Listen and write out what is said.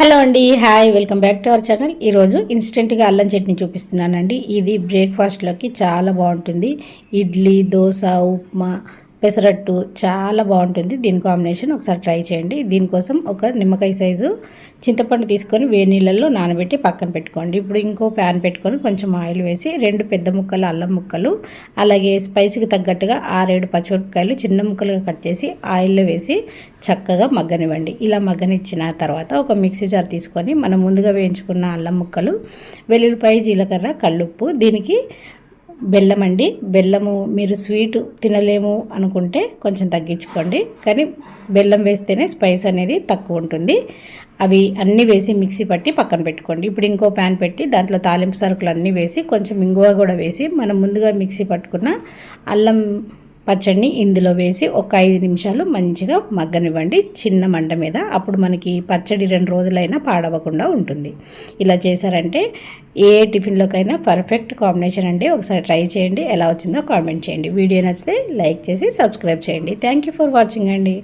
Hello అండి hi welcome back to our channel. ఈరోజు ఇన్స్టెంట్గా అల్లం చట్నీ చూపిస్తున్నానండి. ఇది బ్రేక్ఫాస్ట్లోకి చాలా బాగుంటుంది. ఇడ్లీ దోశ ఉప్మా పెసరట్టు చాలా బాగుంటుంది. దీని కాంబినేషన్ ఒకసారి ట్రై చేయండి. దీనికోసం ఒక నిమ్మకాయ సైజు చింతపండు తీసుకొని వేడి నీళ్ళల్లో నానబెట్టి పక్కన పెట్టుకోండి. ఇప్పుడు ఇంకో ప్యాన్ పెట్టుకొని కొంచెం ఆయిల్ వేసి రెండు పెద్ద ముక్కలు అల్లం ముక్కలు అలాగే స్పైసీకి తగ్గట్టుగా ఆరేడు పచ్చిమిరపకాయలు చిన్న ముక్కలుగా కట్ చేసి ఆయిల్లో వేసి చక్కగా మగ్గనివ్వండి. ఇలా మగ్గనిచ్చిన తర్వాత ఒక మిక్సీ జార్ తీసుకొని మనం ముందుగా వేయించుకున్న అల్లం ముక్కలు వెల్లుల్లిపాయ జీలకర్ర కల్లుప్పు దీనికి బెల్లం అండి. బెల్లము మీరు స్వీట్ తినలేము అనుకుంటే కొంచెం తగ్గించుకోండి. కానీ బెల్లం వేస్తేనే స్పైస్ అనేది తక్కువ ఉంటుంది. అవి అన్నీ వేసి మిక్సీ పట్టి పక్కన పెట్టుకోండి. ఇప్పుడు ఇంకో ప్యాన్ పెట్టి దాంట్లో తాలింపు సరుకులు అన్నీ వేసి కొంచెం ఇంగువ కూడా వేసి మనం ముందుగా మిక్సీ పట్టుకున్న అల్లం పచ్చడిని ఇందులో వేసి ఒక ఐదు నిమిషాలు మంచిగా మగ్గనివ్వండి. చిన్న మంట మీద. అప్పుడు మనకి పచ్చడి రెండు రోజులైనా పాడవకుండా ఉంటుంది. ఇలా చేశారంటే ఏ టిఫిన్లోకైనా పర్ఫెక్ట్ కాంబినేషన్ అండి. ఒకసారి ట్రై చేయండి. ఎలా వచ్చిందో కామెంట్ చేయండి. వీడియో నచ్చితే లైక్ చేసి సబ్స్క్రైబ్ చేయండి. థ్యాంక్ యూ ఫర్ వాచింగ్ అండి.